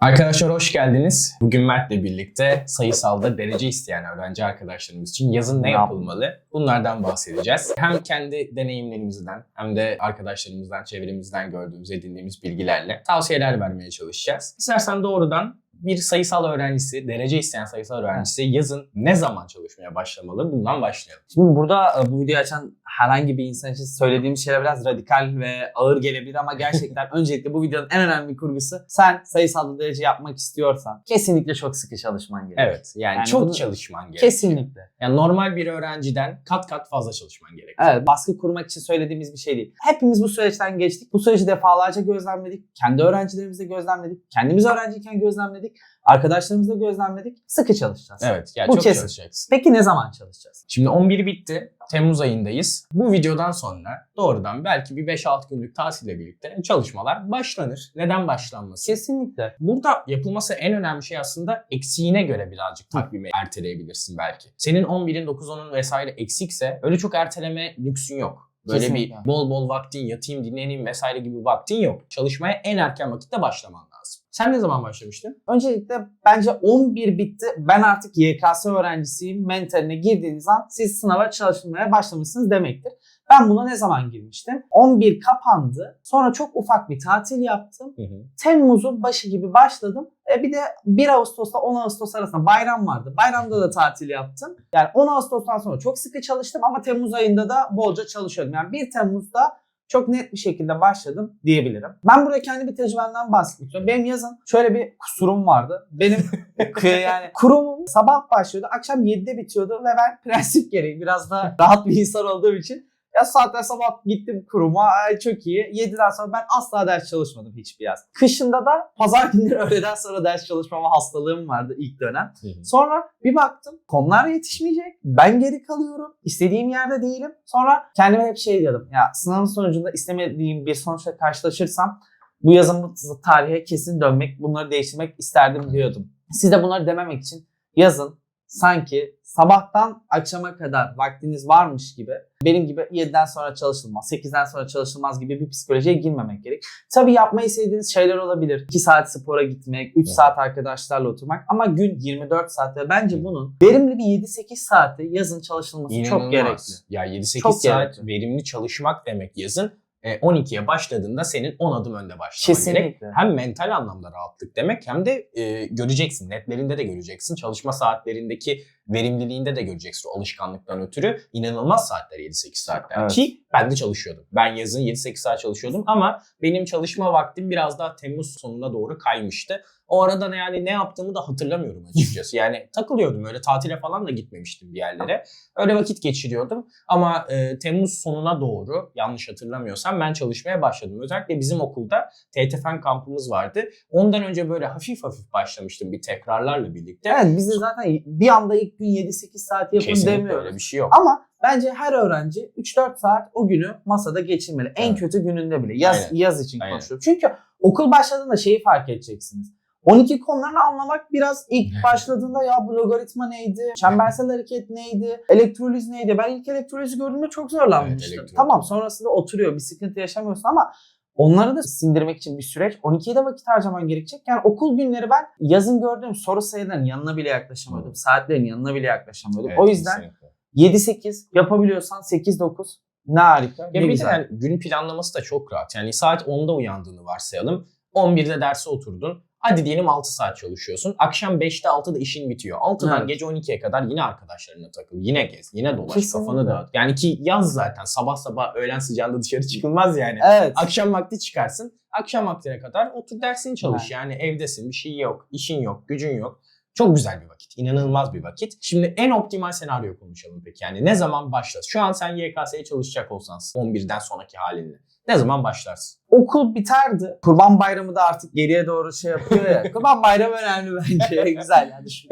Arkadaşlar hoş geldiniz. Bugün Mert'le birlikte sayısalda derece isteyen öğrenci arkadaşlarımız için yazın ne yapılmalı? Bunlardan bahsedeceğiz. Hem kendi deneyimlerimizden hem de arkadaşlarımızdan, çevremizden gördüğümüz, edindiğimiz bilgilerle tavsiyeler vermeye çalışacağız. İstersen doğrudan bir sayısal öğrencisi, derece isteyen sayısal öğrencisi yazın ne zaman çalışmaya başlamalı? Bundan başlayalım. Şimdi burada e, bu videoyu açan herhangi bir insan için söylediğim şeyler biraz radikal ve ağır gelebilir ama gerçekten öncelikle bu videonun en önemli kurgusu sen sayısal derece yapmak istiyorsan kesinlikle çok sıkı çalışman gerekiyor. Evet yani, Yani çok bunu- çalışman gerekiyor. Kesinlikle. Yani normal bir öğrenciden kat kat fazla çalışman gerekiyor. Evet, baskı kurmak için söylediğimiz bir şey değil. Hepimiz bu süreçten geçtik. Bu süreci defalarca gözlemledik. Kendi öğrencilerimizle gözlemledik. Kendimiz öğrenciyken gözlemledik. Arkadaşlarımızla gözlemledik. Sıkı çalışacağız. Evet yani Bu çok kesin. çalışacaksın. Peki ne zaman çalışacağız? Şimdi 11 bitti. Temmuz ayındayız. Bu videodan sonra doğrudan belki bir 5-6 günlük tatille birlikte çalışmalar başlanır. Neden başlanması? Kesinlikle. Burada yapılması en önemli şey aslında eksiğine göre birazcık takvimi erteleyebilirsin belki. Senin 11'in 9-10'un vesaire eksikse öyle çok erteleme lüksün yok. Böyle Kesinlikle. bir bol bol vaktin yatayım dinleneyim vesaire gibi vaktin yok. Çalışmaya en erken vakitte başlaman. Sen ne zaman başlamıştın? Öncelikle bence 11 bitti. Ben artık YKS öğrencisiyim. Mentaline girdiğiniz an siz sınava çalışmaya başlamışsınız demektir. Ben buna ne zaman girmiştim? 11 kapandı. Sonra çok ufak bir tatil yaptım. Temmuz'un başı gibi başladım. E bir de 1 Ağustos'ta 10 Ağustos arasında bayram vardı. Bayramda da tatil yaptım. Yani 10 Ağustos'tan sonra çok sıkı çalıştım ama Temmuz ayında da bolca çalışıyordum. Yani 1 Temmuz'da çok net bir şekilde başladım diyebilirim. Ben burada kendi bir tecrübemden bahsetmek istiyorum. Benim yazın şöyle bir kusurum vardı. Benim yani kurumum sabah başlıyordu, akşam 7'de bitiyordu ve ben prensip gereği biraz da rahat bir insan olduğum için ya saatten sabah gittim kuruma. Ay çok iyi. 7'den sonra ben asla ders çalışmadım hiçbir yaz. Kışında da pazar günleri öğleden sonra ders çalışmama hastalığım vardı ilk dönem. Sonra bir baktım konular yetişmeyecek. Ben geri kalıyorum. İstediğim yerde değilim. Sonra kendime hep şey diyordum. Ya sınavın sonucunda istemediğim bir sonuçla karşılaşırsam bu yazın bu tarihe kesin dönmek, bunları değiştirmek isterdim diyordum. Siz de bunları dememek için yazın sanki sabahtan akşama kadar vaktiniz varmış gibi benim gibi 7'den sonra çalışılmaz, 8'den sonra çalışılmaz gibi bir psikolojiye girmemek gerek. Tabii yapmayı sevdiğiniz şeyler olabilir. 2 saat spora gitmek, 3 Evet. saat arkadaşlarla oturmak ama gün 24 saat ve bence bunun verimli bir 7-8 saati yazın çalışılması çok İnanılmaz. gerekli. Ya 7-8 Çok saat gerekli. verimli çalışmak demek yazın. E, 12'ye başladığında senin 10 adım önde başlaman gerek. Kesinlikle. Hem mental anlamda rahatlık demek hem de e, göreceksin. Netlerinde de göreceksin. Çalışma saatlerindeki verimliliğinde de göreceksin. O alışkanlıktan ötürü inanılmaz saatler 7-8 saatler. Evet. Ki ben de çalışıyordum. Ben yazın 7-8 saat çalışıyordum ama benim çalışma vaktim biraz daha Temmuz sonuna doğru kaymıştı. O arada yani ne yaptığımı da hatırlamıyorum açıkçası. Yani takılıyordum öyle tatile falan da gitmemiştim bir yerlere. Öyle vakit geçiriyordum. Ama e, Temmuz sonuna doğru yanlış hatırlamıyorsam ben çalışmaya başladım. Özellikle bizim okulda TTFN kampımız vardı. Ondan önce böyle hafif hafif başlamıştım bir tekrarlarla birlikte. Evet biz de zaten bir anda ilk gün 7-8 saat yapın Kesinlikle demiyoruz. öyle bir şey yok. Ama bence her öğrenci 3-4 saat o günü masada geçirmeli. En Evet. kötü gününde bile. Yaz, Aynen. yaz için Aynen. konuşuyorum. Çünkü okul başladığında şeyi fark edeceksiniz. 12 konularını anlamak biraz ilk başladığında ya bu logaritma neydi, çembersel hareket neydi, elektroliz neydi? Ben ilk elektrolizi gördüğümde çok zorlanmıştım. Evet, tamam sonrasında oturuyor bir sıkıntı yaşamıyorsun ama onları da sindirmek için bir süreç. 12'ye de vakit harcaman gerekecek. Yani okul günleri ben yazın gördüğüm soru sayılarının yanına bile yaklaşamıyordum. Saatlerin yanına bile yaklaşamıyordum. Evet, o yüzden kesinlikle. 7-8 yapabiliyorsan 8-9 ne harika. Ya ne bir de güzel. yani gün planlaması da çok rahat. Yani saat 10'da uyandığını varsayalım. 11'de derse oturdun. Hadi diyelim 6 saat çalışıyorsun. Akşam 5'te 6'da işin bitiyor. 6'dan Evet. gece 12'ye kadar yine arkadaşlarına takıl. Yine gez. Yine dolaş. Kesinlikle. Kafanı dağıt. Yani ki yaz zaten. Sabah sabah öğlen sıcağında dışarı çıkılmaz yani. Evet. Akşam vakti çıkarsın. Akşam vaktine kadar otur dersini çalış. Yani evdesin. Bir şey yok. işin yok. Gücün yok. Çok güzel bir vakit. inanılmaz bir vakit. Şimdi en optimal senaryo konuşalım peki. Yani ne zaman başlarsın? Şu an sen YKS'ye çalışacak olsan 11'den sonraki halinle. Ne zaman başlarsın? Okul biterdi. Kurban bayramı da artık geriye doğru şey yapıyor ya. Kurban bayramı önemli bence. Güzel yani. Şu-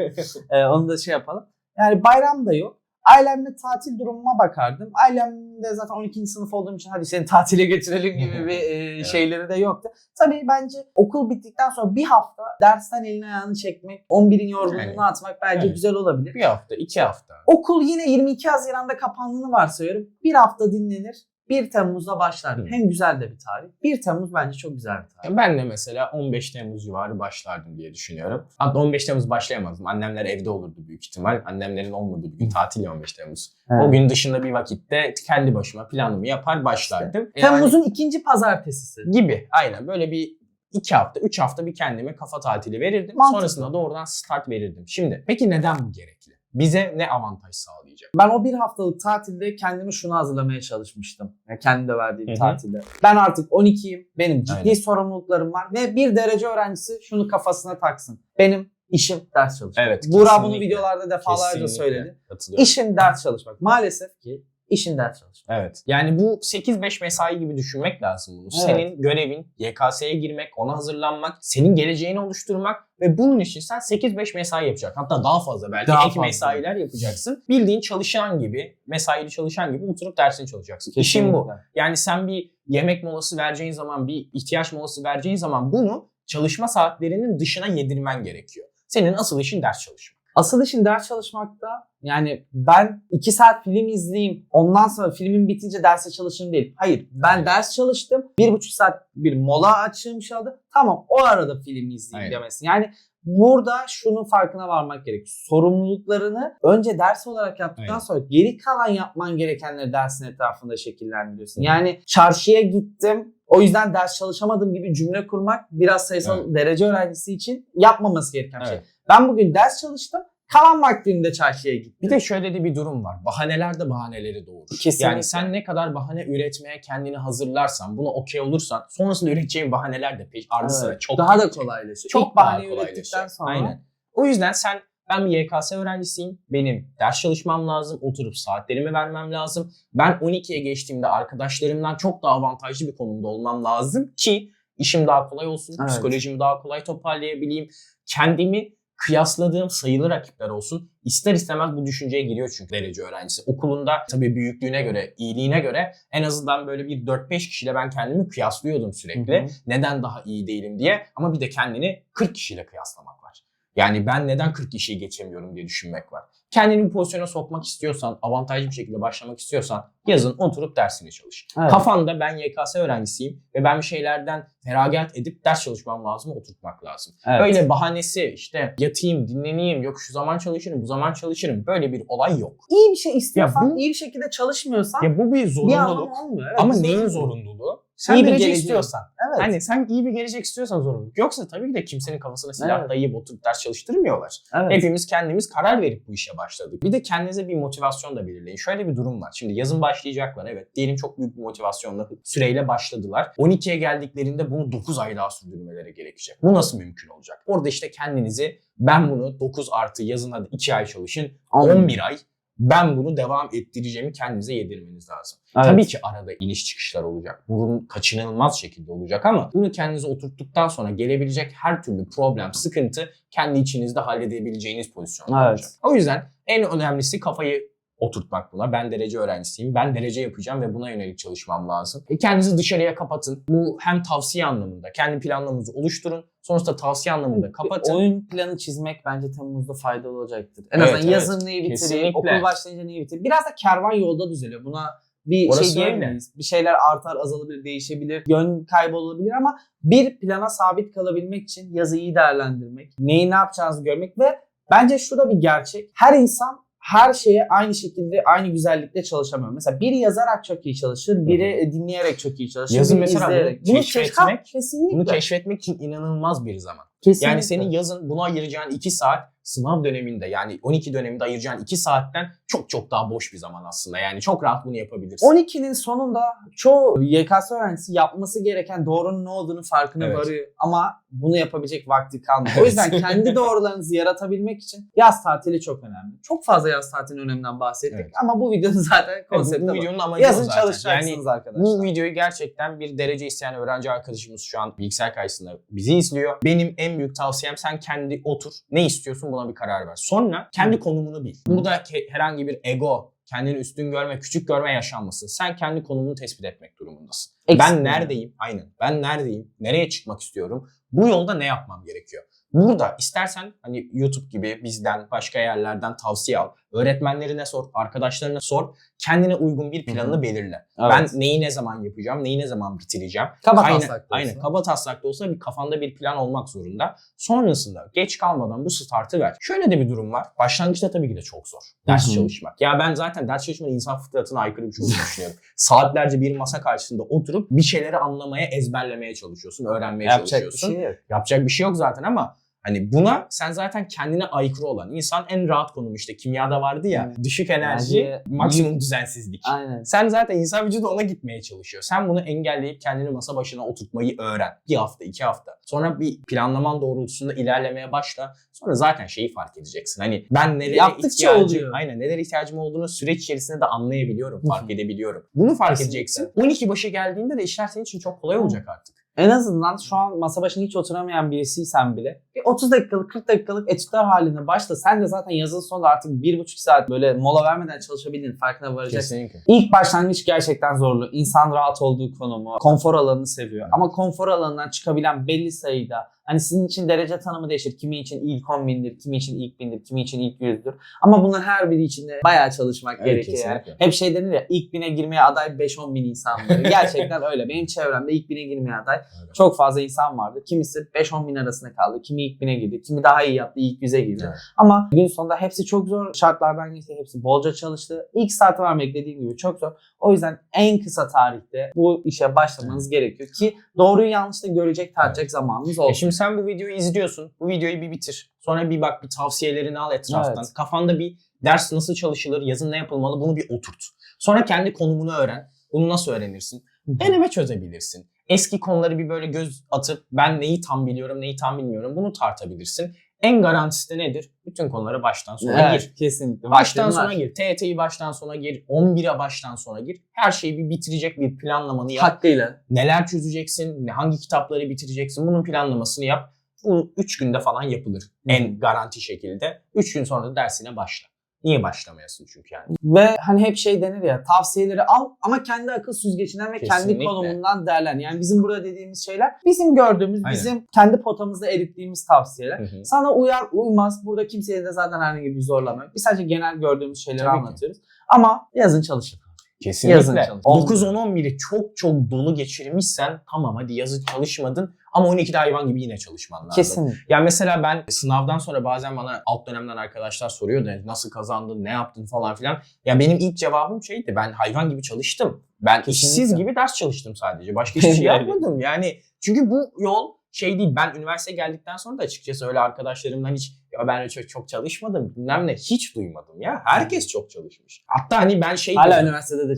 Ee, onu da şey yapalım. Yani bayram da yok. Ailemle tatil durumuma bakardım. Ailem de zaten 12. sınıf olduğum için hadi seni tatile götürelim gibi bir e, şeyleri de yoktu. Tabii bence okul bittikten sonra bir hafta dersten elini ayağını çekmek, 11'in yorgunluğunu Evet. atmak bence Evet. güzel olabilir. Bir hafta, iki hafta. Okul yine 22 Haziran'da kapandığını varsayıyorum. Bir hafta dinlenir. 1 Temmuz'da başlardım. Hı. Hem güzel de bir tarih. 1 Temmuz bence çok güzel bir tarih. Ben de mesela 15 Temmuz civarı başlardım diye düşünüyorum. Hatta 15 Temmuz başlayamazdım. Annemler evde olurdu büyük ihtimal. Annemlerin olmadığı bir gün tatil ya 15 Temmuz. O gün dışında bir vakitte kendi başıma planımı yapar başlardım. Yani Temmuz'un ikinci pazartesisi. gibi aynen böyle bir iki hafta, üç hafta bir kendime kafa tatili verirdim. Mantıklı. Sonrasında doğrudan start verirdim. Şimdi peki neden bu gerekli? Bize ne avantaj sağlayacak? Ben o bir haftalık tatilde kendimi şuna hazırlamaya çalışmıştım. Yani kendi de verdiğim Hı hı. tatilde. Ben artık 12'yim. Benim ciddi Aynen. sorumluluklarım var. Ve bir derece öğrencisi şunu kafasına taksın. Benim işim ders çalışmak. Evet, Buğra bunu videolarda defalarca Kesinlikle söyledi. İşin ders çalışmak. Maalesef ki işin ders çalışmak. Evet. Yani bu 8-5 mesai gibi düşünmek lazım bunu. Evet. Senin görevin YKS'ye girmek, ona hazırlanmak, senin geleceğini oluşturmak ve bunun için sen 8-5 mesai yapacaksın. Hatta daha fazla belki Daha ek fazla. mesailer yapacaksın. Bildiğin çalışan gibi, mesaili çalışan gibi oturup dersini çalışacaksın. İşin bu. Yani sen bir yemek molası vereceğin zaman, bir ihtiyaç molası vereceğin zaman bunu çalışma saatlerinin dışına yedirmen gerekiyor. Senin asıl işin ders çalışmak. Asıl işin ders çalışmakta yani ben 2 saat film izleyeyim ondan sonra filmin bitince derse çalışayım değil. Hayır ben ders çalıştım. 1,5 saat bir mola açığım çaldı. Tamam o arada film izleyeyim Aynen. demesin. Yani burada şunun farkına varmak gerekiyor. Sorumluluklarını önce ders olarak yaptıktan Aynen. sonra geri kalan yapman gerekenleri dersin etrafında şekillendiriyorsun. Yani çarşıya gittim o yüzden ders çalışamadım gibi cümle kurmak biraz sayısal derece öğrencisi için yapmaması gereken şey. Ben bugün ders çalıştım. Kalan vaktimde çarşıya gittim. Bir de şöyle de bir durum var. Bahaneler de bahaneleri doğurur. Kesinlikle. Yani sen ne kadar bahane üretmeye kendini hazırlarsan, buna okey olursan sonrasında üreteceğin bahaneler de peş ardı Evet. sıra çok daha da gelecek. kolaylaşıyor. Çok İlk kolaylaşıyor. ürettikten sonra Aynen. O yüzden sen ben bir YKS öğrencisiyim. Benim ders çalışmam lazım. Oturup saatlerimi vermem lazım. Ben 12'ye geçtiğimde arkadaşlarımdan çok daha avantajlı bir konumda olmam lazım ki işim daha kolay olsun. Evet. Psikolojimi daha kolay toparlayabileyim. Kendimi kıyasladığım sayılı rakipler olsun. İster istemez bu düşünceye giriyor çünkü derece öğrencisi. Okulunda tabii büyüklüğüne göre, iyiliğine göre en azından böyle bir 4-5 kişiyle ben kendimi kıyaslıyordum sürekli Hı hı. neden daha iyi değilim diye ama bir de kendini 40 kişiyle kıyaslamak var. Yani ben neden 40 kişiyi geçemiyorum diye düşünmek var. Kendini bir pozisyona sokmak istiyorsan, avantajlı bir şekilde başlamak istiyorsan yazın oturup dersini çalış. Evet. Kafanda ben YKS öğrencisiyim ve ben bir şeylerden feragat edip ders çalışmam lazım, oturtmak lazım. Evet. Öyle bahanesi işte yatayım, dinleneyim, yok şu zaman çalışırım, bu zaman çalışırım böyle bir olay yok. iyi bir şey istiyorsan, Ya bu- iyi bir şekilde çalışmıyorsan Ya bu bir bir zorunluluk olmuyor. Evet, ama bir neyin zorunluluğu? Sen İyi bir geleceğin. istiyorsan. Evet. Hani sen iyi bir gelecek istiyorsan zorunluluk. Yoksa tabii ki de kimsenin kafasına silah Evet. dayayıp oturup ders çalıştırmıyorlar. evet. Hepimiz kendimiz karar verip bu işe başladık. Bir de kendinize bir motivasyon da belirleyin. Şöyle bir durum var. Şimdi yazın başlayacaklar. Evet diyelim çok büyük bir motivasyonla süreyle başladılar. 12'ye geldiklerinde bunu 9 ay daha sürdürmeleri gerekecek. Bu nasıl mümkün olacak? Orada işte kendinizi ben bunu 9 artı yazın hadi 2 ay çalışın 11 ay ben bunu devam ettireceğimi kendinize yedirmeniz lazım. Evet. Tabii ki arada iniş çıkışlar olacak. Bunun kaçınılmaz şekilde olacak ama bunu kendinize oturttuktan sonra gelebilecek her türlü problem, sıkıntı kendi içinizde halledebileceğiniz pozisyonda Evet. olacak. O yüzden en önemlisi kafayı oturtmak buna. Ben derece öğrencisiyim. Ben derece yapacağım ve buna yönelik çalışmam lazım. E kendinizi dışarıya kapatın. Bu hem tavsiye anlamında. Kendi planlarınızı oluşturun. Sonrasında tavsiye anlamında kapatın. Oyun planı çizmek bence Temmuz'da faydalı olacaktır. En Evet, azından evet. yazın neyi bitireyim, Kesinlikle. okul başlayınca neyi bitireyim. Biraz da kervan yolda düzeliyor. Buna bir Orası şey diyemeyiz. Bir şeyler artar, azalabilir, değişebilir, yön kaybolabilir ama bir plana sabit kalabilmek için yazı iyi değerlendirmek, neyi ne yapacağınızı görmek ve bence şu da bir gerçek. Her insan her şeye aynı şekilde, aynı güzellikte çalışamıyor. Mesela biri yazarak çok iyi çalışır, biri dinleyerek çok iyi çalışır, Yazın biri mesela bunu izleyerek. Bunu keşfetmek- keşfet- kesinlikle. Bunu keşfetmek için inanılmaz bir zaman. Kesinlikle. Yani senin yazın buna ayıracağın 2 saat sınav döneminde yani 12 döneminde ayıracağın 2 saatten çok çok daha boş bir zaman aslında. Yani çok rahat bunu yapabilirsin. 12'nin sonunda çoğu YKS öğrencisi yapması gereken doğrunun ne olduğunu farkına Evet. varıyor ama bunu yapabilecek vakti kalmıyor. O Evet. yüzden kendi doğrularınızı yaratabilmek için yaz tatili çok önemli. Çok fazla yaz tatilinin öneminden bahsettik Evet. ama bu videonun zaten Evet, bu, konsepti bu bu. videonun amacı Yazın o zaten. çalışacaksınız Yani arkadaşlar. bu videoyu gerçekten bir derece isteyen öğrenci arkadaşımız şu an bilgisayar karşısında bizi izliyor. Benim en büyük tavsiyem sen kendi otur. Ne istiyorsun buna bir karar ver. Sonra kendi konumunu bil. Burada ke- herhangi bir ego, kendini üstün görme, küçük görme yaşanmasın. Sen kendi konumunu tespit etmek durumundasın. Eksik ben neredeyim? Aynen. Ben neredeyim? Nereye çıkmak istiyorum? Bu yolda ne yapmam gerekiyor? Burada istersen hani YouTube gibi bizden başka yerlerden tavsiye al. Öğretmenlerine sor, arkadaşlarına sor. Kendine uygun bir planını belirle. Evet. Ben neyi ne zaman yapacağım, neyi ne zaman bitireceğim. Kaba aynen, taslak aynen kaba taslak da olsa bir kafanda bir plan olmak zorunda. Sonrasında geç kalmadan bu startı ver. Şöyle de bir durum var. Başlangıçta tabii ki de çok zor. Ders Hı hı. çalışmak. Ya ben zaten ders çalışmanın insan fıtratına aykırı bir şey olduğunu düşünüyorum. Saatlerce bir masa karşısında oturup bir şeyleri anlamaya, ezberlemeye çalışıyorsun, öğrenmeye Yapacak bir çalışıyorsun. şey yok. Yapacak bir şey yok zaten ama hani buna sen zaten kendine aykırı olan insan en rahat konum işte kimyada vardı ya Evet. düşük enerji Bence- maksimum düzensizlik. Aynen. Sen zaten insan vücudu ona gitmeye çalışıyor. Sen bunu engelleyip kendini masa başına oturtmayı öğren. Bir hafta, iki hafta. Sonra bir planlaman doğrultusunda ilerlemeye başla. Sonra zaten şeyi fark edeceksin. Hani ben nelere Yaptıkça ihtiyacım, oluyor. aynen nelere ihtiyacım olduğunu süreç içerisinde de anlayabiliyorum, fark edebiliyorum. Bunu fark Kesinlikle. edeceksin. 12 başı geldiğinde de işler senin için çok kolay olacak artık. En azından şu an masa başına hiç oturamayan birisiysen bile bir 30 dakikalık 40 dakikalık etütler haline başla. Sen de zaten yazın sonunda artık 1,5 saat böyle mola vermeden çalışabildiğin farkına varacaksın. Kesinlikle. İlk başlangıç gerçekten zorlu. İnsan rahat olduğu konumu, konfor alanını seviyor. Ama konfor alanından çıkabilen belli sayıda hani sizin için derece tanımı değişir. Kimi için ilk 10 bindir, kimi için ilk bindir, kimi için ilk yüzdür. Ama bunların her biri için de bayağı çalışmak Evet, gerekiyor. Yani. kesinlikle. Hep şey denir ya ilk bine girmeye aday 5-10 bin insan var. Gerçekten öyle. Benim çevremde ilk bine girmeye aday Öyle. çok fazla insan vardı. Kimisi 5-10 bin arasında kaldı. Kimi ilk bine girdi. Kimi daha iyi yaptı. ilk yüze girdi. Evet. Ama gün sonunda hepsi çok zor şartlardan geçti. Hepsi bolca çalıştı. İlk saati vermek dediğim gibi çok zor. O yüzden en kısa tarihte bu işe başlamanız gerekiyor ki doğruyu yanlış da görecek tartacak zamanınız E olsun. şimdi sen bu videoyu izliyorsun. Bu videoyu bir bitir. Sonra bir bak bir tavsiyelerini al etraftan. Evet. Kafanda bir ders nasıl çalışılır, yazın ne yapılmalı bunu bir oturt. Sonra kendi konumunu öğren. Bunu nasıl öğrenirsin? Deneme çözebilirsin. Eski konuları bir böyle göz atıp ben neyi tam biliyorum, neyi tam bilmiyorum bunu tartabilirsin. En garantisi de nedir? Bütün konuları baştan sona gir. Evet, kesinlikle. Baştan sona var. gir. TYT'yi baştan sona gir. 11'e baştan sona gir. Her şeyi bir bitirecek bir planlamanı yap Hakkıyla. neler çözeceksin, hangi kitapları bitireceksin bunun planlamasını yap. Bu 3 günde falan yapılır en garanti şekilde. 3 gün sonra da dersine başla. Niye başlamayasın çünkü yani? Ve hani hep şey denir ya tavsiyeleri al ama kendi akıl süzgecinden ve kendi Kesinlikle. konumundan değerlen. Yani bizim burada dediğimiz şeyler bizim gördüğümüz, Aynen. bizim kendi potamızda erittiğimiz tavsiyeler. Hı hı. Sana uyar uymaz. Burada kimseye de zaten herhangi bir zorlama yok. Biz sadece genel gördüğümüz şeyleri Tabii ki. anlatıyoruz. Ama yazın çalışın. Yazın Kesinlikle. çalış. 9-10-11'i çok çok dolu geçirmişsen tamam hadi yazın çalışmadın ama 12'de hayvan gibi yine çalışman lazım. Kesinlikle. Ya mesela ben sınavdan sonra bazen bana alt dönemden arkadaşlar soruyor da nasıl kazandın, ne yaptın falan filan. Ya benim ilk cevabım şeydi ben hayvan gibi çalıştım. Ben Kesinlikle. işsiz gibi ders çalıştım sadece. Başka hiçbir şey Yani. yapmadım. Yani çünkü bu yol şey değil. Ben üniversiteye geldikten sonra da açıkçası öyle arkadaşlarımdan hiç ya ben çok, çok çalışmadım bilmem ne hiç duymadım ya. Herkes çok çalışmış. Hatta hani ben şey Hala diyordum. üniversitede de.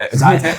Evet, Zaten.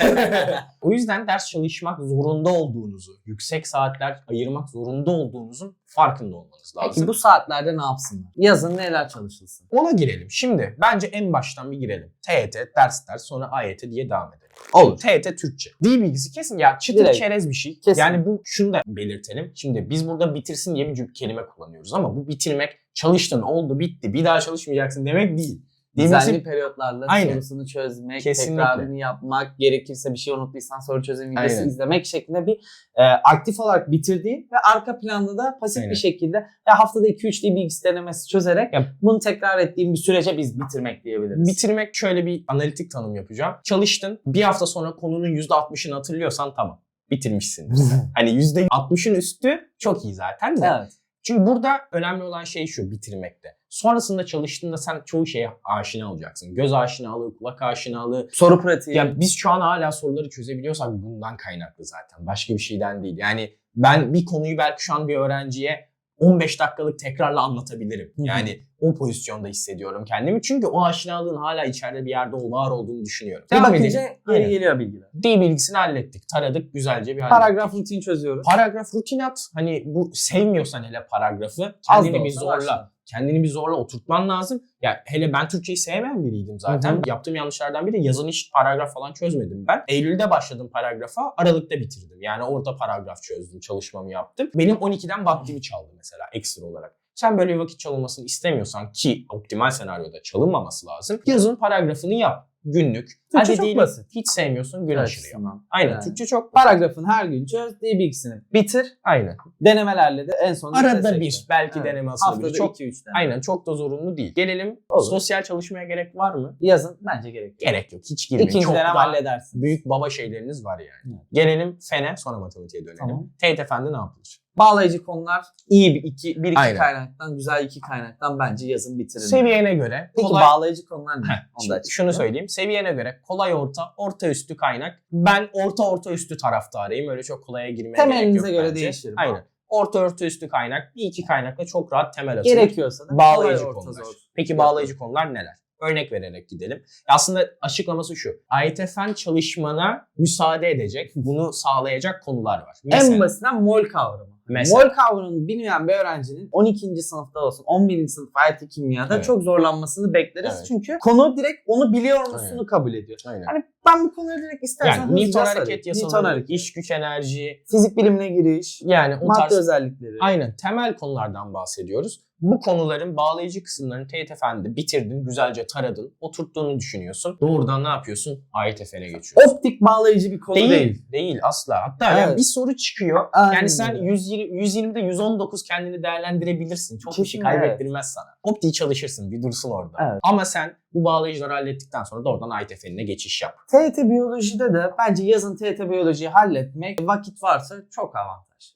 o yüzden ders çalışmak zorunda olduğunuzu, yüksek saatler ayırmak zorunda olduğunuzun farkında olmanız lazım. Peki bu saatlerde ne yapsınlar? Yazın neler çalışılsın? Ona girelim. Şimdi bence en baştan bir girelim. TYT, ders ders sonra AYT diye devam edelim. Olur. TYT Türkçe. Dil bilgisi kesin ya çıtır Direkt. çerez bir şey. Kesin. Yani bu şunu da belirtelim. Şimdi biz burada bitirsin diye bir kelime kullanıyoruz ama bu bitirmek çalıştın oldu bitti bir daha çalışmayacaksın demek değil. Düzenli periyotlarla Aynen. sorusunu çözmek, Kesinlikle. tekrarını yapmak, gerekirse bir şey unuttuysan soru çözüm videosu Aynen. izlemek şeklinde bir e, aktif olarak bitirdiğin ve arka planda da pasif Aynen. bir şekilde ya haftada 2-3 dil bilgisi denemesi çözerek Ya- bunu tekrar ettiğin bir sürece biz bitirmek diyebiliriz. Bitirmek şöyle bir analitik tanım yapacağım. Çalıştın bir hafta sonra konunun %60'ını hatırlıyorsan tamam bitirmişsin. hani %60'ın üstü çok iyi zaten de. evet. Çünkü burada önemli olan şey şu bitirmekte. Sonrasında çalıştığında sen çoğu şeye aşina olacaksın. Göz aşinalığı, kulak aşinalığı. Soru pratiği. Ya biz şu an hala soruları çözebiliyorsak bundan kaynaklı zaten. Başka bir şeyden değil. Yani ben bir konuyu belki şu an bir öğrenciye 15 dakikalık tekrarla anlatabilirim. Yani o pozisyonda hissediyorum kendimi. Çünkü o aşinalığın hala içeride bir yerde var olduğunu düşünüyorum. bir Devam bakınca edelim. geri geliyor bilgiler. Dil bilgisini hallettik. Taradık. Güzelce bir hallettik. Paragraf rutin çözüyoruz. Paragraf rutin at. Hani bu sevmiyorsan hele paragrafı kendini bir zorla. başla. Kendini bir zorla oturtman lazım. Ya hele ben Türkçeyi sevmeyen biriydim zaten. Hı hı. Yaptığım yanlışlardan biri yazın hiç paragraf falan çözmedim ben. Eylül'de başladım paragrafa, Aralık'ta bitirdim. Yani orada paragraf çözdüm, çalışmamı yaptım. Benim 12'den vaktimi çaldı mesela ekstra olarak. Sen böyle bir vakit çalınmasını istemiyorsan ki optimal senaryoda çalınmaması lazım. Yazın paragrafını yap. Günlük. Türkçe Hadi çok diyelim basit. hiç sevmiyorsun gün Evet, aşırı yap. tamam. Aynen Yani. Türkçe çok Paragrafın her gün çöz diye bir ikisini bitir. Aynen. Denemelerle de en sonunda Arada bir belki Evet. deneme asılı Haftada bir. Çok 2-3 deneme. Aynen çok da zorunlu değil. Gelelim Olur. sosyal çalışmaya gerek var mı? Yazın bence gerek yok. Gerek yok. Hiç girmeyin. İkinci çok dönem halledersin. büyük baba şeyleriniz var yani. Evet. Gelelim fene sonra matematiğe dönelim. Tamam. Teyit efendi ne yapılır? Bağlayıcı konular iyi bir iki, bir iki Aynen. kaynaktan, güzel iki kaynaktan bence yazın bitirin. Seviyene göre Peki kolay... bağlayıcı konular ne? Heh, şunu söyleyeyim. Seviyene göre kolay orta, orta üstü kaynak. Ben orta orta üstü taraftarıyım. Öyle çok kolaya girmeye gerek yok Temelinize göre bence. değişir. Aynen. Orta orta üstü kaynak. Bir iki kaynakla çok rahat temel atılır. Gerekiyorsa da Bağlayıcı kolay, konular. zor. Peki bağlayıcı konular neler? Örnek vererek gidelim. Aslında açıklaması şu. AYTF'n çalışmana müsaade edecek, bunu sağlayacak konular var. En basitinden mol kavramı. Mesela. Mol kavramını bilmeyen bir öğrencinin 12. sınıfta olsun 11. sınıf hayat kimyada Evet. çok zorlanmasını bekleriz. Evet. Çünkü konu direkt onu biliyor musunuz Aynen. kabul ediyor. Aynen. Hani ben bu konuyu direkt istersen Yani Newton hareket yasaları, Newton hareket. iş güç enerji, Fizik bilimine giriş, yani o madde tarz özellikleri. Aynen temel konulardan bahsediyoruz. Bu konuların bağlayıcı kısımlarını Teyit Efendi bitirdin, güzelce taradın, oturttuğunu düşünüyorsun. Doğrudan ne yapıyorsun? AYTF'ne geçiyorsun. Optik bağlayıcı bir konu değil, değil. değil. asla. Hatta yani Evet. bir soru çıkıyor. Aynen yani sen öyle. 120, 120'de 119 kendini değerlendirebilirsin. Çok bir şey kaybettirmez sana. Optiği çalışırsın, bir dursun orada. Evet. Ama sen bu bağlayıcıları hallettikten sonra doğrudan AYTF'ne geçiş yap. TET biyolojide de bence yazın TET biyolojiyi halletmek vakit varsa çok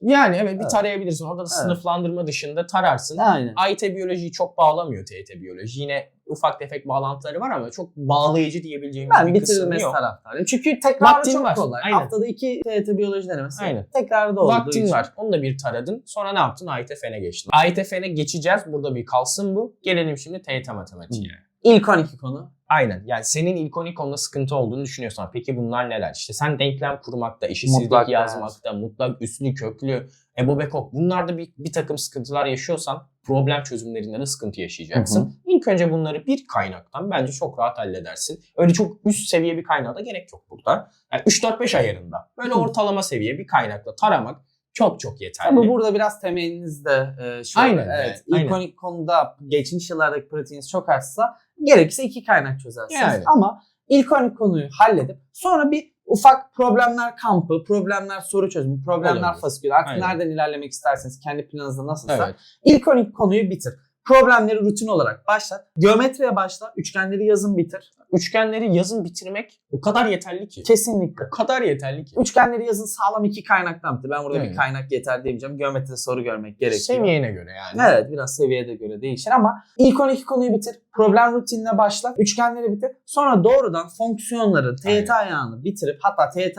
Yani evet bir Evet. tarayabilirsin. Orada da Evet. sınıflandırma dışında tararsın. Aynen. AYT biyolojiyi çok bağlamıyor TYT biyoloji. Yine ufak tefek bağlantıları var ama çok bağlayıcı diyebileceğimiz Ben bir kısım yok. taraftarıyım. Çünkü Vaktin çok var. kolay. Aynen. Haftada iki TET biyoloji denemesi. Aynen. Tekrarı da olduğu Vaktin için. var. Onu da bir taradın. Sonra ne yaptın? AYT fene geçtin. AYT fene geçeceğiz. Burada bir kalsın bu. Gelelim şimdi TYT matematiğe. İlk 12 konu. Aynen. Yani senin ilk konuda sıkıntı olduğunu düşünüyorsan peki bunlar neler? İşte sen denklem kurmakta, eşitsizlik Mutlak yazmakta, mutlak üslü köklü, ebo bekok bunlarda bir, bir takım sıkıntılar yaşıyorsan problem çözümlerinde de sıkıntı yaşayacaksın. Hı hı. İlk önce bunları bir kaynaktan bence çok rahat halledersin. Öyle çok üst seviye bir kaynağa da gerek yok burada. Yani 3-4-5 ayarında böyle Hı. ortalama seviye bir kaynakla taramak çok çok yeterli. Tabii burada biraz temelinizde e, şu Aynen, evet, evet, ilk aynen. 12 konuda geçmiş yıllardaki pratiğiniz çok azsa gerekirse iki kaynak çözersiniz. Yani. Ama ilk 12 konuyu halledip sonra bir ufak problemler kampı, problemler soru çözümü, problemler Olabilir. fasikülü artık Aynen. nereden ilerlemek isterseniz kendi planınızda nasılsa Evet. ilk 12 konuyu bitir. Problemleri rutin olarak başlat. Geometriye başla. Üçgenleri yazın bitir. Üçgenleri yazın bitirmek o kadar yeterli ki. Kesinlikle. O kadar yeterli ki. Üçgenleri yazın sağlam iki kaynaktan bitir. Ben burada Evet. bir kaynak yeter demeyeceğim. Geometride soru görmek gerekiyor. Seviyene göre yani. Evet biraz seviyede göre değişir ama ilk 12 konuyu bitir. Problem rutinine başla. Üçgenleri bitir. Sonra doğrudan fonksiyonları, TYT ayağını bitirip hatta TYT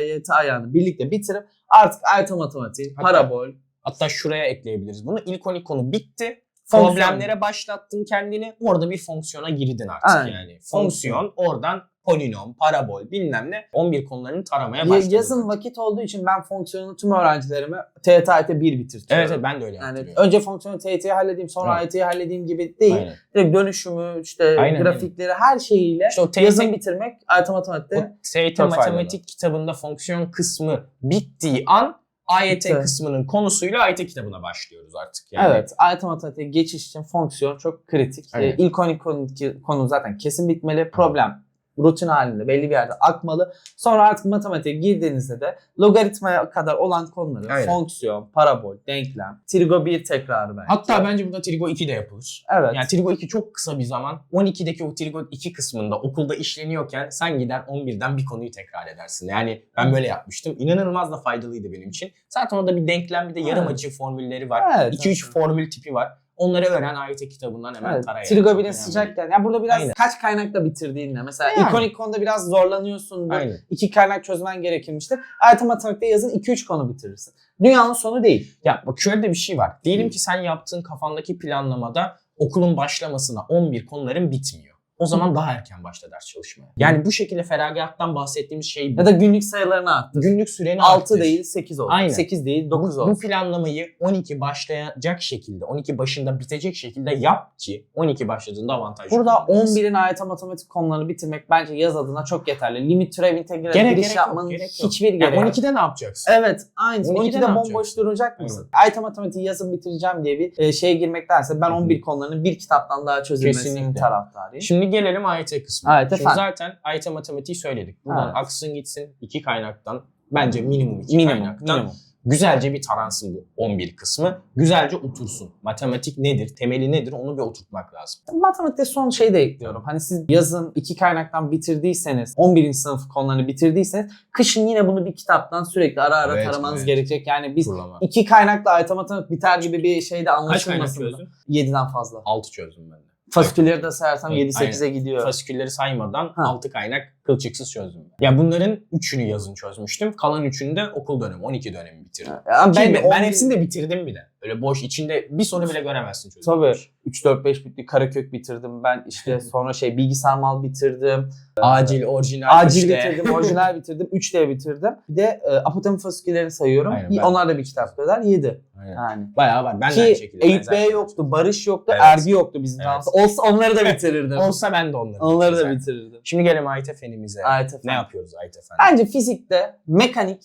EYT ayağını birlikte bitirip artık ayto matematiği, Hatta- parabol, Hatta şuraya ekleyebiliriz bunu. İlk 12 konu bitti. Problemlere başlattın kendini. Orada bir fonksiyona girdin artık Aynen. yani. Fonksiyon oradan polinom, parabol bilmem ne 11 konularını taramaya Ya- başladın. yazın vakit olduğu için ben fonksiyonu tüm öğrencilerime TYT AYT 1 bitirtiyorum. Evet, evet ben de öyle Yani yaptırıyorum. önce fonksiyonu TYT'yi halledeyim sonra Evet. AYT'yi halledeyim gibi değil. Aynen. Direkt dönüşümü, işte Aynen, grafikleri her şeyiyle İşte o TYT yazın bitirmek ayto O matematikte TYT Çok faydalı. matematik kitabında fonksiyon kısmı bittiği an AYT Bitti. kısmının konusuyla AYT kitabına başlıyoruz artık. Yani. Evet, ayto matematiğe geçiş için fonksiyon çok kritik. Ee, ilk 12 konu, konu zaten kesin bitmeli. Problem rutin halinde belli bir yerde akmalı. Sonra artık matematiğe girdiğinizde de logaritmaya kadar olan konuları Aynen. fonksiyon, parabol, denklem, trigo 1 tekrarı belki. Hatta bence burada Trigo 2 de yapılır. evet. Yani Trigo 2 çok kısa bir zaman. 12'deki o Trigo 2 kısmında okulda işleniyorken sen gider 11'den bir konuyu tekrar edersin. Yani ben böyle yapmıştım. İnanılmaz da faydalıydı benim için. Zaten orada bir denklem bir de yarım Evet. açı formülleri var. Evet, 2-3 evet. formül tipi var. Onları öğren AYT kitabından hemen Evet, tara. yani. Trigo Çok 1'in önemli. sıcakken. Yani burada biraz Aynen. kaç kaynakla bitirdiğinle. Mesela Yani. 12 konuda biraz zorlanıyorsundur. Aynen. İki kaynak çözmen gerekirmiştir. Ayto matematikte yazın 2-3 konu bitirirsin. Dünyanın sonu değil. Ya bak şöyle de bir şey var. Diyelim ki sen yaptığın kafandaki planlamada okulun başlamasına 11 konuların bitmiyor. O zaman daha erken başla ders çalışmaya. Yani bu şekilde feragattan bahsettiğimiz şey bu. Ya da günlük sayılarını arttır. günlük süreni 6 arttır. değil 8 olsun. Aynen. 8 değil Bu, 9 bu olsun. planlamayı 12 başlayacak şekilde, 12 başında bitecek şekilde yap ki 12 başladığında avantajlı. Burada kullanırsın. 11'in ayet matematik konularını bitirmek bence yaz adına çok yeterli. Limit türev integral Gerek- giriş gerek yok, yapmanın gerek yok. hiçbir yani yok. 12'de ne yapacaksın? Evet aynı. 12'de 12'de, ne bomboş yapacaksın? duracak mısın? Ayet matematiği yazın bitireceğim diye bir e, şeye girmektense ben Hı hı. 11 konularını bir kitaptan daha çözülmesinin taraftarıyım. Şimdi Şimdi gelelim AYT kısmına. AYT Şimdi zaten AYT matematiği söyledik. Buradan Evet. aksın gitsin iki kaynaktan. Bence minimum iki Minimum, kaynaktan. minimum. Güzelce bir taransın bu 11 kısmı. Güzelce otursun. Matematik nedir, temeli nedir onu bir oturtmak lazım. Matematikte son şey de ekliyorum. Hani siz yazın iki kaynaktan bitirdiyseniz, 11. sınıf konularını bitirdiyseniz kışın yine bunu bir kitaptan sürekli ara ara Evet, taramanız evet. gerekecek. Yani biz Turlama. iki kaynakla ayet matematik biter gibi bir şeyde Kaç kaynak anlaşılmasın. çözdün? 7'den fazla. 6 çözdüm ben. Fasikülleri de sayarsam Evet, 7-8'e gidiyor. Fasikülleri saymadan Ha. 6 kaynak kılçıksız çözdüm. Ya bunların 3'ünü yazın çözmüştüm. Kalan 3'ünü de okul dönemi, 12 dönemi bitirdim. Ya Ki ben, ben 11 hepsini de bitirdim bir de. Öyle boş içinde bir soru bile göremezsin çözüm. Tabii. 3 4 5 bitti. Karakök bitirdim ben. işte sonra şey bilgisayar mal bitirdim. Acil, orijinal, Acil işte. bitirdim, orijinal bitirdim, 3D bitirdim. Bir de e, apotem fasiküllerini sayıyorum. Aynen, ben- Onlar da bir kitap kadar 7. Aynen. Yani. Bayağı var. Ben de aynı Ki şekilde. Eyüp benzer Bey yoktu, Barış yoktu, Evet. Ergi yoktu bizim Evet. evet. Olsa onları da bitirirdim. Olsa ben de onları. onları da bitireceğim. bitirirdim. Şimdi gelelim AYT fenimize. AYT Ne fen. yapıyoruz AYT fen? Bence fizikte mekanik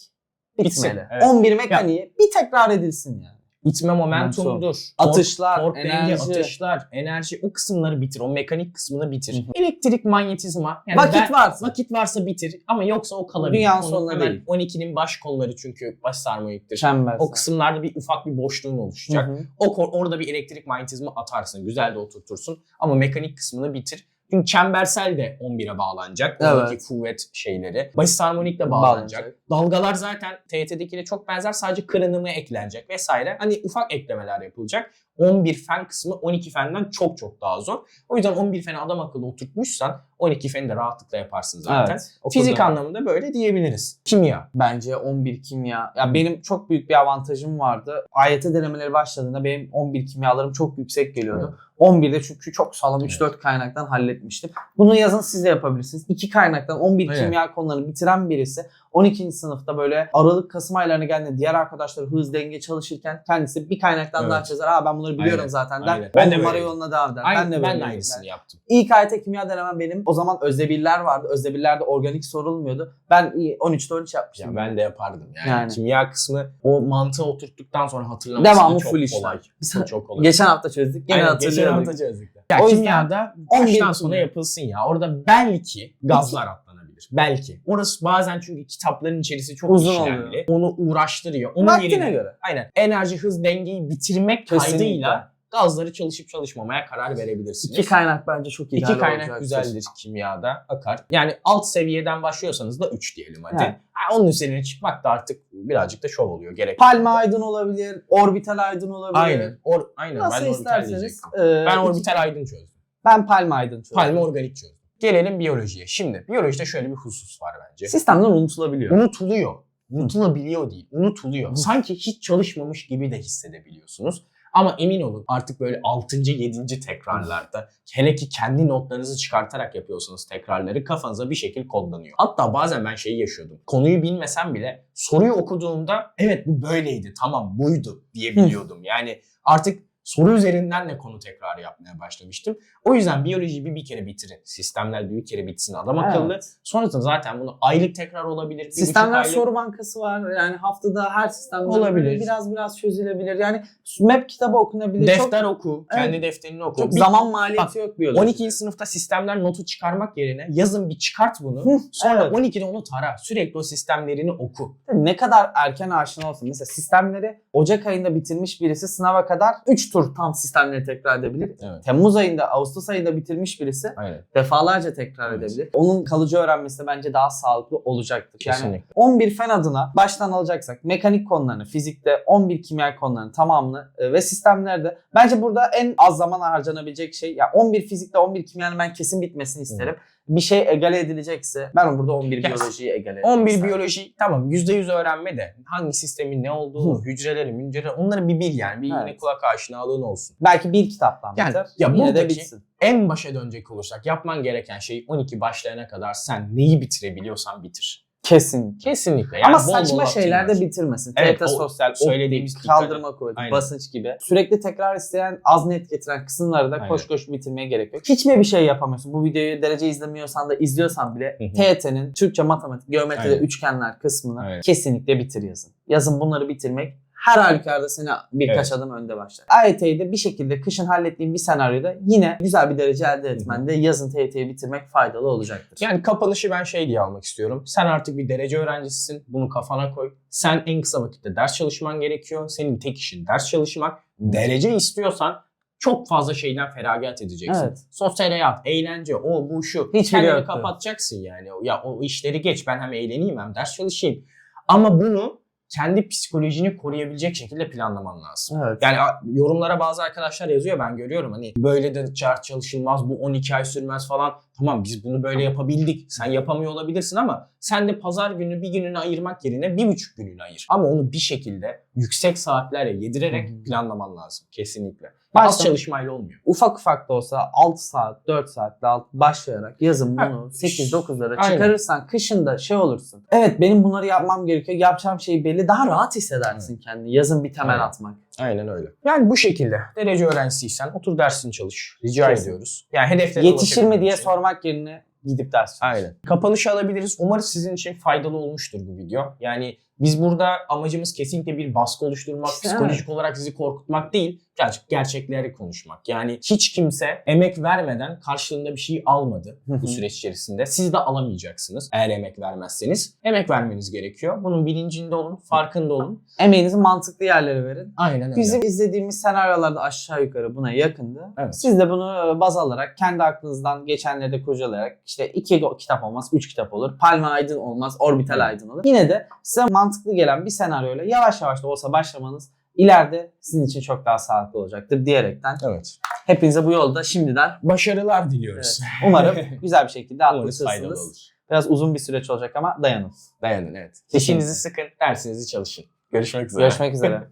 Bitsin, bitmeli. evet. 11 mekaniği bir tekrar edilsin yani. İtme momentumdur. Atışlar, tork denge, enerji. atışlar, enerji o kısımları bitir. O mekanik kısmını bitir. Hı hı. Elektrik, manyetizma. Yani Vakit ben- varsa. Vakit varsa bitir ama yoksa o kalabilir. Dünyanın Onun sonuna değil. 12'nin baş konuları çünkü baş sarmalıktır. Çember. O kısımlarda bir ufak bir boşluğun oluşacak. Hı hı. O orada bir elektrik manyetizma atarsın. Güzel de oturtursun. Ama mekanik kısmını bitir. Çünkü çembersel de 11'e bağlanacak. Evet. Oradaki kuvvet şeyleri. Basit harmonik de bağlanacak. Bağlanacak. Dalgalar zaten TYT'dekiyle çok benzer. Sadece kırınımı eklenecek vesaire. Hani ufak eklemeler yapılacak. 11 fen kısmı 12 fenden çok çok daha zor. O yüzden 11 feni adam akıllı oturtmuşsan 12 feni de rahatlıkla yaparsın zaten. Evet. okulda. Fizik anlamında böyle diyebiliriz. Kimya. Bence 11 kimya. Ya benim çok büyük bir avantajım vardı. AYT denemeleri başladığında benim 11 kimyalarım çok yüksek geliyordu. 11'de çünkü çok sağlam 3-4 kaynaktan halletmiştim. Bunu yazın siz de yapabilirsiniz. 2 kaynaktan 11 Aynen. kimya konularını bitiren birisi 12. sınıfta böyle Aralık Kasım aylarına geldiğinde diğer arkadaşları hız denge çalışırken kendisi bir kaynaktan Evet. daha çözer. Aa ben bunları biliyorum Aynen. zaten der. Aynen. Ben de numara yoluna devam. Aynı, ben de ben, de aynısını yaptım. İlk AYT kimya denemem benim. O zaman özdebirler vardı. Özdebirlerde organik sorulmuyordu. Ben 13'te 13 yapmıştım. Ya ben de yapardım yani. Yani. Kimya kısmı o mantığı oturttuktan sonra hatırlaması Devamlı çok full kolay. Biz- Çok, kolay. Geçen hafta çözdük. Gene Aynen, geçen hafta çözdük. Ya O kimyada 11 baştan sona yapılsın ya. Orada belki gazlar atlanabilir. Belki. Orası bazen çünkü kitapların içerisi çok Uzun işlemli. Onu uğraştırıyor. Onun Vaktine yerine göre. aynen enerji, hız, dengeyi bitirmek Kesinlikle. kaydıyla gazları çalışıp çalışmamaya karar verebilirsiniz. İki kaynak bence çok ideal İki kaynak olacaktır. güzeldir kimyada akar. Yani alt seviyeden başlıyorsanız da 3 diyelim hadi. Evet. Ha, onun üzerine çıkmak da artık birazcık da şov oluyor. Gerek. Palme aydın olabilir, orbital aydın olabilir. Aynen. Or, aynen Nasıl ben isterseniz. e, Ben iki- orbital aydın çözdüm. ben palme aydın çözdüm. Palme organik çözdüm. Gelelim biyolojiye. Şimdi biyolojide şöyle bir husus var bence. Sistemden unutulabiliyor. Unutuluyor. Unutulabiliyor değil. Unutuluyor. Sanki hiç çalışmamış gibi de hissedebiliyorsunuz. Ama emin olun artık böyle 6. 7. tekrarlarda hele ki kendi notlarınızı çıkartarak yapıyorsanız tekrarları kafanıza bir şekil kodlanıyor. Hatta bazen ben şeyi yaşıyordum. Konuyu bilmesem bile soruyu okuduğumda evet bu böyleydi tamam buydu diyebiliyordum. Yani artık soru üzerinden de konu tekrarı yapmaya başlamıştım. O yüzden biyolojiyi bir, bir kere bitirin. Sistemler bir, kere bitsin adam akıllı. Evet. Sonrasında zaten bunu aylık tekrar olabilir. Sistemler aylık- soru bankası var. Yani haftada her sistemden Olabilir. biraz biraz çözülebilir. Yani map kitabı okunabilir. Defter çok, oku, Evet. kendi defterini oku. çok Bir- zaman maliyeti Bak, yok biyolojide. 12. sınıfta sistemler notu çıkarmak yerine yazın bir çıkart bunu. Sonra evet. 12'de onu tara. Sürekli o sistemlerini oku. ne kadar erken aşina olsun. Mesela sistemleri Ocak ayında bitirmiş birisi sınava kadar 3 tur tam sistemleri tekrar edebilir. Evet. Temmuz ayında, Ağustos ayında bitirmiş birisi Aynen. defalarca tekrar Evet. edebilir. Onun kalıcı öğrenmesi bence daha sağlıklı olacaktır. Yani Kesinlikle. 11 fen adına baştan alacaksak mekanik konularını, fizikte 11 kimya konularını tamamını e, ve sistemlerde bence burada en az zaman harcanabilecek şey ya 11 fizikte 11 kimyanın ben kesin bitmesini isterim. Bir şey egale edilecekse ben burada 11 Ya, biyolojiyi egale 11 isterim. biyoloji tamam %100 öğrenme de hangi sistemin ne olduğu, Hı. hücreleri, münceleri onları bir bil yani. Bir yine Evet. kulak aşinalığın olsun. Belki bir kitaptan Yani, biter. ya Yine de bitsin. En başa dönecek olursak yapman gereken şey 12 başlayana kadar sen neyi bitirebiliyorsan bitir. Kesin. Kesinlikle. Yani Ama bol bol saçma vaktin şeyler de bitirmesin. Evet, TRT o sosyal, söylediğimiz optik, dikkat kaldırma kuvveti, Aynen. basınç gibi. Sürekli tekrar isteyen, az net getiren kısımları da Aynen. koş koş bitirmeye gerek yok. Hiçbir bir şey yapamıyorsun. Bu videoyu derece izlemiyorsan da izliyorsan bile. TYT'nin Türkçe, matematik, geometride Aynen. üçgenler kısmını Aynen. kesinlikle bitir yazın. Yazın bunları bitirmek her halükarda seni birkaç Evet. adım önde başlar. AYT'yi de bir şekilde kışın hallettiğin bir senaryoda yine güzel bir derece elde etmende yazın TYT'yi bitirmek faydalı olacaktır. Yani kapanışı ben şey diye almak istiyorum. Sen artık bir derece öğrencisisin. Bunu kafana koy. Sen en kısa vakitte ders çalışman gerekiyor. Senin tek işin ders çalışmak. Derece istiyorsan çok fazla şeyden feragat edeceksin. Evet. Sosyal hayat, eğlence, o bu şu. Hiçbiri Kendini yoktu. kapatacaksın yani. Ya o işleri geç ben hem eğleneyim hem ders çalışayım. Ama bunu kendi psikolojini koruyabilecek şekilde planlaman lazım. Evet. Yani yorumlara bazı arkadaşlar yazıyor ben görüyorum hani böyle de çağır çalışılmaz bu 12 ay sürmez falan. Tamam biz bunu böyle yapabildik. Sen yapamıyor olabilirsin ama sen de pazar günü bir gününü ayırmak yerine bir buçuk gününü ayır. Ama onu bir şekilde yüksek saatlerle yedirerek planlaman lazım kesinlikle. Baştan- Az çalışmayla olmuyor. ufak ufak da olsa 6 saat, 4 saatle alt- başlayarak yazın bunu 8-9'lara Aynen. çıkarırsan kışın da şey olursun. Evet benim bunları yapmam gerekiyor. Yapacağım şey belli. Daha rahat hissedersin kendini. Yazın bir temel Aynen. atmak. Aynen öyle. Yani bu şekilde derece öğrencisiysen otur dersini çalış. Rica Kesin. ediyoruz. Yani hedeflere Yetişir mi diye için. sormak yerine gidip ders çalış. Aynen. Kapanışı alabiliriz. Umarız sizin için faydalı olmuştur bu video. Yani biz burada amacımız kesinlikle bir baskı oluşturmak, İşte psikolojik olarak sizi korkutmak değil. Birazcık gerçekleri konuşmak. Yani hiç kimse emek vermeden karşılığında bir şey almadı bu süreç içerisinde. Siz de alamayacaksınız eğer emek vermezseniz. Emek vermeniz gerekiyor. Bunun bilincinde olun, farkında olun. Emeğinizi mantıklı yerlere verin. Aynen öyle. Bizim izlediğimiz senaryolarda aşağı yukarı buna yakındı. Evet. Siz de bunu baz alarak kendi aklınızdan geçenleri de kurcalayarak işte iki kitap olmaz, üç kitap olur. Palme Aydın olmaz, Orbital Evet. Aydın olur. Yine de size mantıklı gelen bir senaryoyla yavaş yavaş da olsa başlamanız ileride sizin için çok daha sağlıklı olacaktır diyerekten Evet. hepinize bu yolda şimdiden Başarılar diliyoruz. umarım güzel bir şekilde atlatırsınız. Biraz uzun bir süreç olacak ama dayanın. Dayanın evet. Dişinizi sıkın, dersinizi çalışın. Görüşmek üzere. Görüşmek üzere.